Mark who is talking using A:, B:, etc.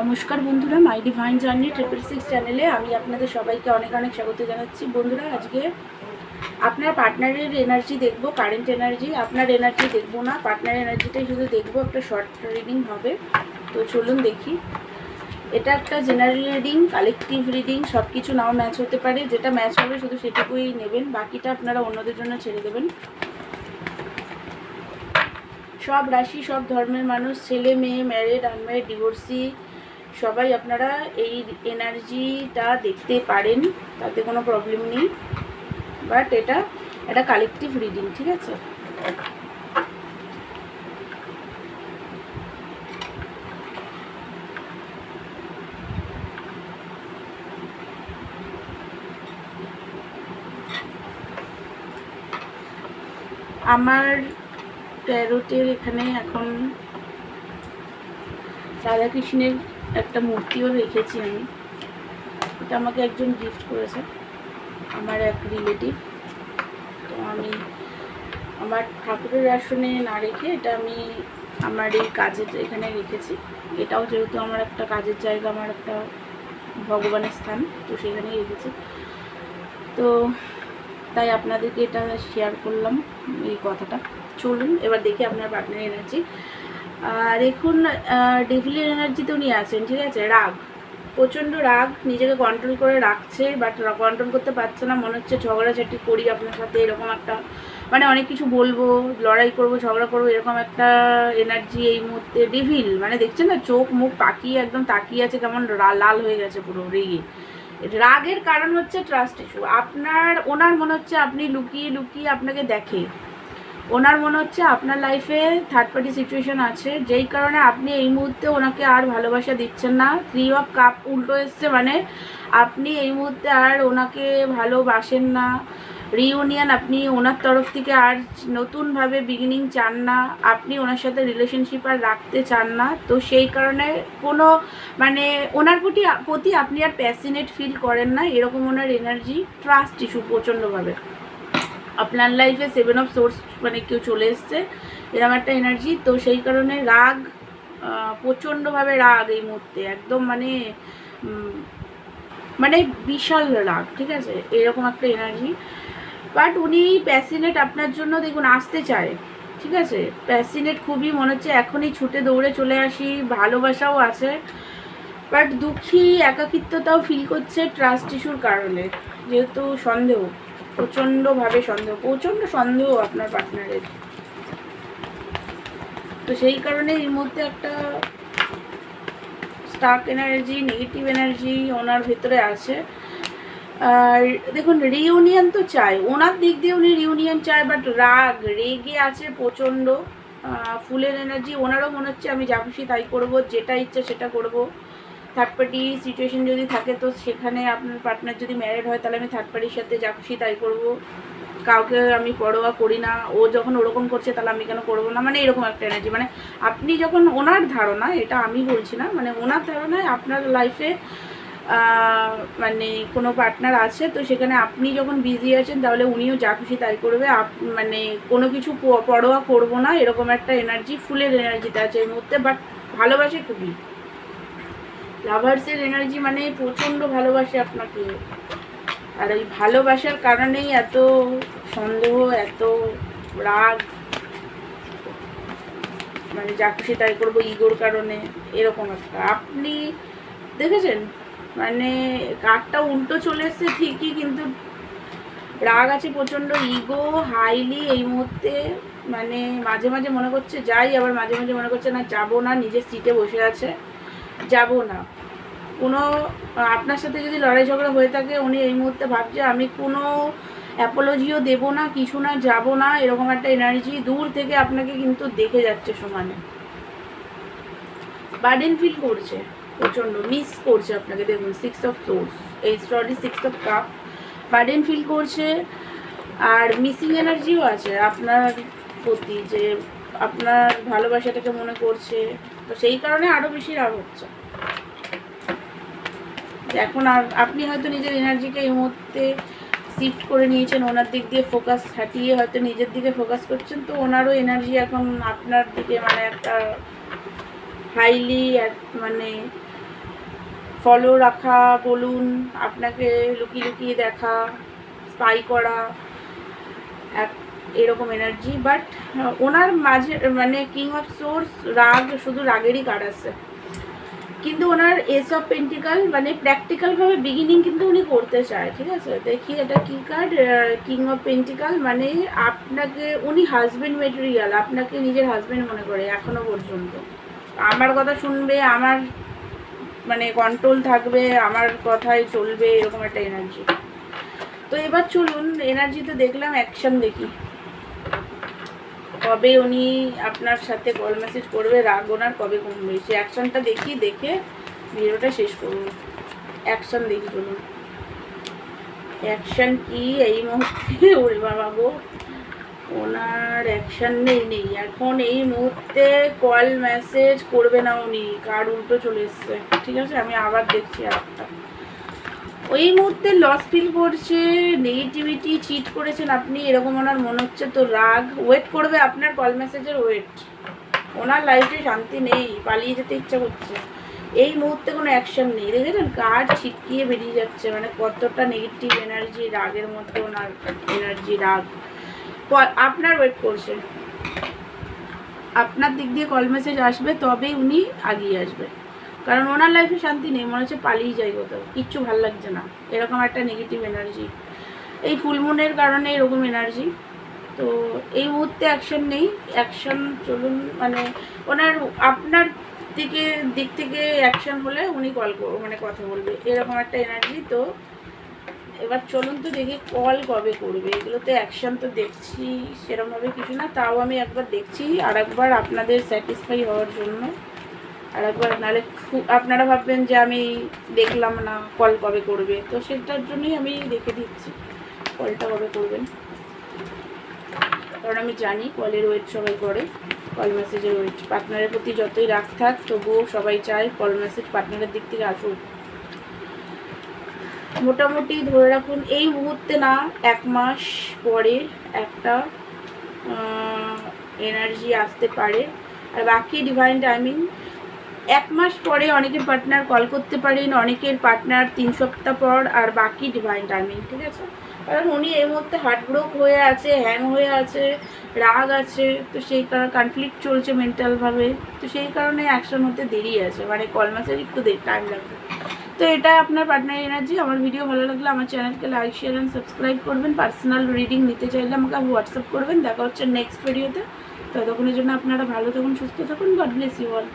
A: নমস্কার বন্ধুরা my divine journey triple six চ্যানেলে আমি আপনাদের সবাইকে অনেক অনেক স্বাগত জানাচ্ছি। বন্ধুরা, আজকে আপনার পার্টনারের এনার্জি দেখব কারেন্ট এনার্জি আপনার এনার্জি দেখব না পার্টনার এনার্জিটাই শুধু দেখব, একটা শর্ট রিডিং হবে। তো চলুন দেখি। এটা একটা জেনারেল রিডিং কালেকটিভ রিডিং সব কিছু নাও ম্যাচ হতে পারে। যেটা ম্যাচ হবে শুধু সেটুকুই নেবেন, বাকিটা আপনারা অন্যদের জন্য ছেড়ে দেবেন। সব রাশি, সব ধর্মের মানুষ, ছেলে, মেয়ে ম্যারিড আনম্যারিড ডিভোর্সি সবাই আপনারা এই এনার্জিটা দেখতে পারেন, তাতে কোনো প্রবলেম নেই। বাট এটা এটা কালেকটিভ রিডিং ঠিক আছে? আমার ট্যারোটের এখানে এখন রাধাকৃষ্ণের একটা মূর্তিও রেখেছি আমি। এটা আমাকে একজন গিফট করেছে, আমার এক রিলেটিভ তো আমি আমার ঠাকুরের আসনে না রেখে এটা আমি আমার এই কাজের এখানে রেখেছি। এটাও যেহেতু আমার একটা কাজের জায়গা, আমার একটা ভগবানের স্থান, তো সেখানেই রেখেছি। তো তাই আপনাদেরকে এটা শেয়ার করলাম এই কথাটা। চলুন, এবার দেখি আপনার পার্টনার এনার্জি দেখুন ডেভিলের এনার্জিতে উনি আছেন, ঠিক আছে? রাগ। প্রচণ্ড রাগ, নিজেকে কন্ট্রোল করে রাখছে বাট কন্ট্রোল করতে পারছে না। মনে হচ্ছে ঝগড়াঝাটি করি আপনার সাথে, এরকম একটা মানে অনেক কিছু বলব, লড়াই করব, ঝগড়া করব, এরকম একটা এনার্জি এই মুহূর্তে। ডেভিল মানে দেখছেন না, চোখ মুখ পাকিয়ে একদম তাকিয়ে আছে, কেমন লাল হয়ে গেছে পুরো রেগে। রাগের কারণ হচ্ছে ট্রাস্ট ইস্যু আপনার ওনার মনে হচ্ছে আপনি লুকিয়ে লুকিয়ে আপনাকে দেখে। ওনার মনে হচ্ছে আপনার লাইফে থার্ড পার্টি সিচুয়েশন আছে। যেই কারণে আপনি এই মুহূর্তে ওনাকে আর ভালোবাসা দিচ্ছেন না। থ্রি অফ কাপ উল্টো এসছে মানে আপনি এই মুহূর্তে আর ওনাকে ভালোবাসেন না। রিউনিয়ন আপনি ওনার তরফ থেকে আর নতুনভাবে বিগিনিং চান না। আপনি ওনার সাথে রিলেশনশিপ আর রাখতে চান না। তো সেই কারণে কোনো মানে ওনার প্রতি প্রতি আপনি আর প্যাসিনেট ফিল করেন না। এরকম ওনার এনার্জি ট্রাস্ট ইস্যু প্রচণ্ডভাবে। আপনার লাইফে সেভেন অফ সোর্স মানে কেউ চলে এসছে। এরকম একটা এনার্জি তো সেই কারণে রাগ প্রচণ্ডভাবে রাগ এই মুহূর্তে। একদম মানে মানে বিশাল রাগ, ঠিক আছে? এরকম একটা এনার্জি বাট উনি প্যাসিনেট আপনার জন্য দেখুন, আসতে চায়, ঠিক আছে? প্যাসিনেট খুবই মনে হচ্ছে, এখনই ছুটে দৌড়ে চলে আসি, ভালোবাসাও আছে। বাট দুঃখী, একাকিত্বতাও ফিল করছে ট্রাস্ট ইস্যুর কারণে, যেহেতু সন্দেহ। প্রচণ্ডভাবে সন্দেহ, প্রচণ্ড সন্দেহ আপনার পার্টনারের তো সেই কারণে এর মধ্যে একটা স্টাক এনার্জি নেগেটিভ এনার্জি ওনার ভিতরে আছে। আর দেখুন রিউনিয়ন তো চাই। ওনার দিক দিয়ে উনি রিউনিয়ন চায় বাট রাগ, রেগে আছে প্রচণ্ড। ফুলের এনার্জি ওনারও মনে হচ্ছে আমি যা খুশি তাই করব, যেটা ইচ্ছা সেটা করব। থার্ড পার্টি সিচুয়েশন যদি থাকে তো সেখানে আপনার পার্টনার যদি ম্যারেড হয়, তাহলে আমি থার্ড পার্টির সাথে যা খুশি তাই করব। কাউকে আমি পরোয়া করি না, ও যখন ওরকম করছে তাহলে আমি কেন করব না? মানে এরকম একটা এনার্জি মানে আপনি যখন ওনার ধারণা, এটা আমি বলছি না মানে ওনার ধারণায় আপনার লাইফে মানে কোনো পার্টনার আছে, তো সেখানে আপনি যখন বিজি আছেন, তাহলে উনিও যা খুশি তাই করবে। মানে কোনো কিছু পরোয়া করব না, এরকম একটা এনার্জি ফুলের এনার্জিতে আছে এই মুহূর্তে বাট ভালোবাসে খুবই। লাভার্সের এনার্জি মানে প্রচণ্ড ভালোবাসে আপনাকে। আর ওই ভালোবাসার কারণেই এত সন্দেহ, এত রাগ মানে যা খুশি তাই করব ইগোর কারণে, এরকম একটা। আপনি দেখেছেন? মানে কাঠটা উল্টো চলে এসছে ঠিকই, কিন্তু রাগ আছে প্রচণ্ড, ইগো, হাইলি, এই মুহূর্তে মানে মাঝে মাঝে মনে করছে, যাই, আবার মাঝে মাঝে মনে করছে না, যাব না, নিজের সিটে বসে আছে। যাব না। কোনো, আপনার সাথে যদি লড়াই ঝগড়া হয়ে থাকে, উনি এই মুহূর্তে ভাবছে, আমি কোনো অ্যাপোলজিও দেবো না, কিছু না, যাব না। এরকম একটা এনার্জি দূর থেকে আপনাকে কিন্তু দেখে যাচ্ছে সমানে। বার্ডেন ফিল করছে, প্রচণ্ড মিস করছে আপনাকে। দেখুন সিক্স অফ সোর্স এই story six of cup burden feel করছে, আর মিসিং এনার্জিও আছে। আপনার প্রতি যে, আপনার ভালোবাসাটাকে মনে করছে তো সেই কারণে আরও বেশি রাগ হচ্ছে। এখন আর আপনি হয়তো নিজের এনার্জিকে এই মুহূর্তে শিফট করে নিয়েছেন, ওনার দিক দিয়ে ফোকাস হাটিয়ে হয়তো নিজের দিকে ফোকাস করছেন, তো ওনারও এনার্জি এখন আপনার দিকে মানে একটা হাইলি মানে ফলো রাখা, বলুন, আপনাকে লুকিয়ে লুকিয়ে দেখা স্পাই করা, এক এরকম এনার্জি বাট ওনার মাঝে মানে কিং অফ সোর্স রাগ, শুধু রাগেরই কার্ড আছে। কিন্তু ওনার এস অফ পেন্টিকাল মানে প্র্যাকটিক্যালভাবে বিগিনিং কিন্তু উনি করতে চায়, ঠিক আছে? দেখি এটা কি কার্ড কিং অফ পেন্টিকাল মানে আপনাকে, উনি হাজবেন্ড মেটেরিয়াল আপনাকে নিজের হাজবেন্ড মনে করে, এখনও পর্যন্ত। আমার কথা শুনবে, আমার মানে কন্ট্রোল থাকবে, আমার কথাই চলবে, এরকম একটা এনার্জি তো এবার চলুন এনার্জি তো দেখলাম অ্যাকশন দেখি। কবে উনি আপনার সাথে কল মেসেজ করবে, রাগ ওনার কবে কমবে? সে অ্যাকশনটা দেখি দেখে ভিডিওটা শেষ করুন। অ্যাকশন দেখি চলুন। অ্যাকশন কি? এই মুহূর্তে ওরে বাবা গো। ওনার অ্যাকশন নেই নেই। এখন এই মুহূর্তে কল মেসেজ করবে না উনি। কার উল্টো চলে এসছে। ঠিক আছে? আমি আবার দেখছি আরেকটা। ওই মুহূর্তে লস ফিল করছে নেগেটিভিটি চিট করেছেন আপনি, এরকম ওনার মনে হচ্ছে তো রাগ। ওয়েট করবে আপনার কল মেসেজের ওয়েট ওনার লাইফে শান্তি নেই, পালিয়ে যেতে ইচ্ছা করছে। এই মুহূর্তে কোনো অ্যাকশন নেই। দেখেছেন? কার্ড ছিটকিয়ে বেরিয়ে যাচ্ছে? মানে কতটা নেগেটিভ এনার্জি রাগের মধ্যে ওনার এনার্জি রাগ। আপনার ওয়েট করছে। আপনার দিক দিয়ে কল মেসেজ আসবে, তবেই উনি আগিয়ে আসবে। কারণ ওনার লাইফে শান্তি নেই, মনে হচ্ছে পালিয়ে যাই কোথাও। কিচ্ছু ভালো লাগছে না। এরকম একটা নেগেটিভ এনার্জি এই ফুলমুনের কারণে এরকম এনার্জি তো এই মুহূর্তে অ্যাকশন নেই। অ্যাকশন চলুন মানে ওনার, আপনার দিকে, দিক থেকে অ্যাকশন হলে উনি কল মানে কথা বলবে। এরকম একটা এনার্জি তো এবার চলুন তো দেখি কল কবে করবে। এগুলোতে অ্যাকশন তো দেখছি সেরকমভাবে কিছু না। তাও আমি একবার দেখছি আর একবার আপনাদের স্যাটিসফাই হওয়ার জন্য। আর একবার নাহলে আপনারা ভাববেন যে আমি দেখলাম না কল কবে করবে। তো সেটার জন্যই আমি দেখে দিচ্ছি কলটা কবে করবেন। কারণ আমি জানি কলের ওয়েট সবাই করে, কল মেসেজের ওয়েট। পার্টনারের প্রতি যতই রাগ থাক, তবুও সবাই চায় কল মেসেজ পার্টনারের দিক থেকে আসুক। মোটামুটি ধরে রাখুন, এই মুহূর্তে না, এক মাস পরে একটা এনার্জি আসতে পারে। আর বাকি ডিভাইন টাইমিং এক মাস পরে অনেকের পার্টনার কল করতে পারেন, অনেকের পার্টনার তিন সপ্তাহ পর আর বাকি ডিভাইন টাইমিং ঠিক আছে? কারণ উনি এই মুহূর্তে হার্টব্রোক হয়ে আছে হ্যাং হয়ে আছে, রাগ আছে, তো সেই কারণে কনফ্লিক্ট চলছে মেন্টালভাবে তো সেই কারণে অ্যাকশন হতে দেরি আছে মানে কল মাসের একটু টাইম লাগবে। তো এটা আপনার পার্টনার এনার্জি আমার ভিডিও ভালো লাগলে আমার চ্যানেলকে লাইক শেয়ার অ্যান্ড সাবস্ক্রাইব করবেন। পার্সোনাল রিডিং নিতে চাইলে আমাকে হোয়াটসঅ্যাপ করবেন। দেখা হচ্ছে নেক্সট ভিডিওতে ততক্ষণের জন্য আপনারা ভালো থাকুন, সুস্থ থাকুন। God bless you all